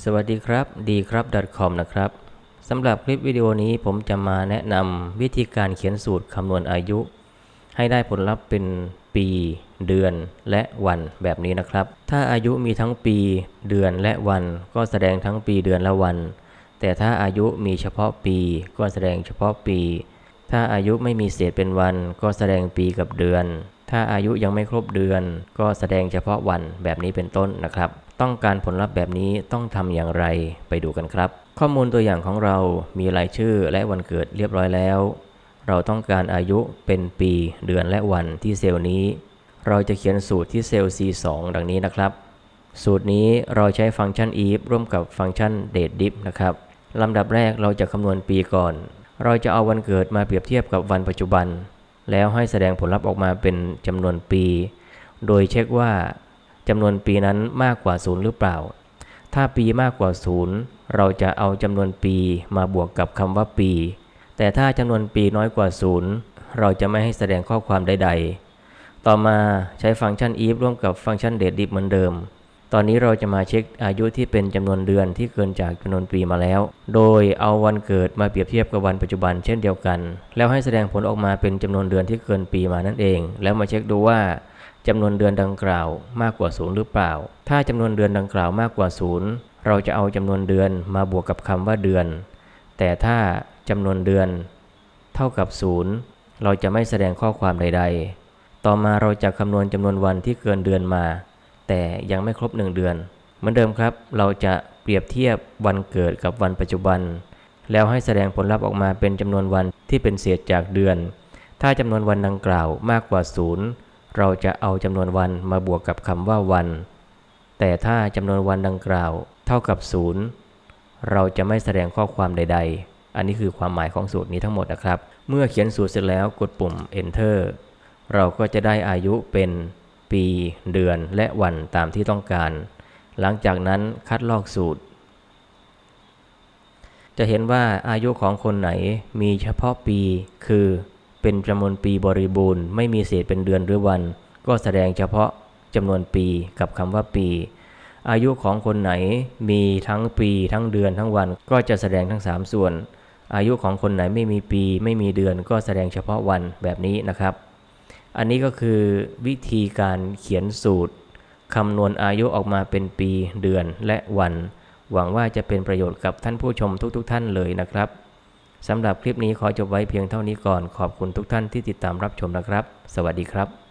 สวัสดีครับดีครับ .com นะครับสำหรับคลิปวิดีโอนี้ผมจะมาแนะนำวิธีการเขียนสูตรคำนวณอายุ ให้ได้ผลลัพธ์เป็นปี เดือนและวันแบบนี้นะครับ ถ้าอายุมีทั้งปี เดือนและวัน ก็แสดงทั้งปีเดือนและวัน แต่ถ้าอายุมีเฉพาะปี ก็แสดงเฉพาะปี ถ้าอายุไม่มีเศษเป็นวัน ก็แสดงปีกับเดือน ถ้าอายุยังไม่ครบเดือน ก็แสดงเฉพาะวันแบบนี้เป็นต้นนะครับ ต้องการผลลัพธ์แบบนี้ต้องทำอย่างไรไปดูกันครับ ข้อมูลตัวอย่างของเรามีรายชื่อและวันเกิดเรียบร้อยแล้ว เราต้องการอายุเป็นปีเดือนและวันที่เซลล์นี้ เราจะเขียนสูตรที่เซลล์ C2 ดังนี้นะครับ สูตรนี้เราใช้ฟังก์ชัน if ร่วมกับฟังก์ชัน dateDiff นะครับลำดับแรกเราจะคำนวณปีก่อน เราจะเอาวันเกิดมาเปรียบเทียบกับวันปัจจุบัน แล้วให้แสดงผลลัพธ์ออกมาเป็นจำนวนปี โดยเช็คว่าจำนวนปีนั้นมากกว่าศูนย์หรือเปล่า ถ้าปีมากกว่าศูนย์เราจะเอาจำนวนปีมาบวกกับคำว่าปี แต่ถ้าจำนวนปีน้อยกว่าศูนย์เราจะไม่ให้แสดงข้อความใด ๆ ต่อมาใช้ฟังก์ชัน if ร่วมกับฟังก์ชัน dateDiff เหมือนเดิม ตอนนี้เราจะมาเช็คอายุที่เป็นจำนวนเดือนที่เกินจากจำนวนปีมาแล้ว โดยเอาวันเกิดมาเปรียบเทียบกับวันปัจจุบันเช่นเดียวกัน แล้วให้แสดงผลออกมาเป็นจำนวนเดือนที่เกินปีมานั่นเอง แล้วมาเช็คดูว่าจำนวนเดือนดังกล่าวมากกว่าศูนย์หรือเปล่า ถ้าจำนวนเดือนดังกล่าวมากกว่าศูนย์เราจะเอาจำนวนเดือนมาบวกกับคำว่าเดือน แต่ถ้าจำนวนเดือน เท่ากับศูนย์เราจะไม่แสดงข้อความใด ๆ ต่อมาเราจะคำนวณจำนวนวันที่เกินเดือนมา แต่ยังไม่ครบ 1 เดือน เหมือนเดิมครับ เราจะเปรียบเทียบวันเกิดกับวันปัจจุบัน แล้วให้แสดงผลลัพธ์ออกมาเป็นจำนวนวันที่เป็นเศษจากเดือน ถ้าจำนวนวันดังกล่าวมากกว่าศูนย์เราจะเอาจำนวนวันมาบวกกับคำว่าวัน แต่ถ้าจำนวนวันดังกล่าว เท่ากับศูนย์เราจะไม่แสดงข้อความใด ๆ อันนี้คือความหมายของสูตรนี้ทั้งหมดนะครับ เมื่อเขียนสูตรเสร็จแล้วกดปุ่ม enter เราก็จะได้อายุเป็น ปี เดือนและวันตามที่ต้องการ หลังจากนั้นคัดลอกสูตร จะเห็นว่าอายุของคนไหนมีเฉพาะปี คือเป็นจำนวนปีบริบูรณ์ ไม่มีเศษเป็นเดือนหรือวัน ก็แสดงเฉพาะจำนวนปีกับคำว่าปี อายุของคนไหนมีทั้งปีทั้งเดือนทั้งวัน ก็จะแสดงทั้ง 3 ส่วน อายุของคนไหนไม่มีปี ไม่มีเดือน ก็แสดงเฉพาะวันแบบนี้นะครับ อันนี้ก็คือวิธีการเขียนสูตรคำนวณอายุออกมาเป็นปีเดือนและวัน หวังว่าจะเป็นประโยชน์กับท่านผู้ชมทุกๆทท่านเลยนะครับสำหรับคลิปนี้ขอจบไว้เพียงเท่านี้ก่อนขอบคุณทุกท่านที่ติดตามรับชมนะครับ สวัสดีครับ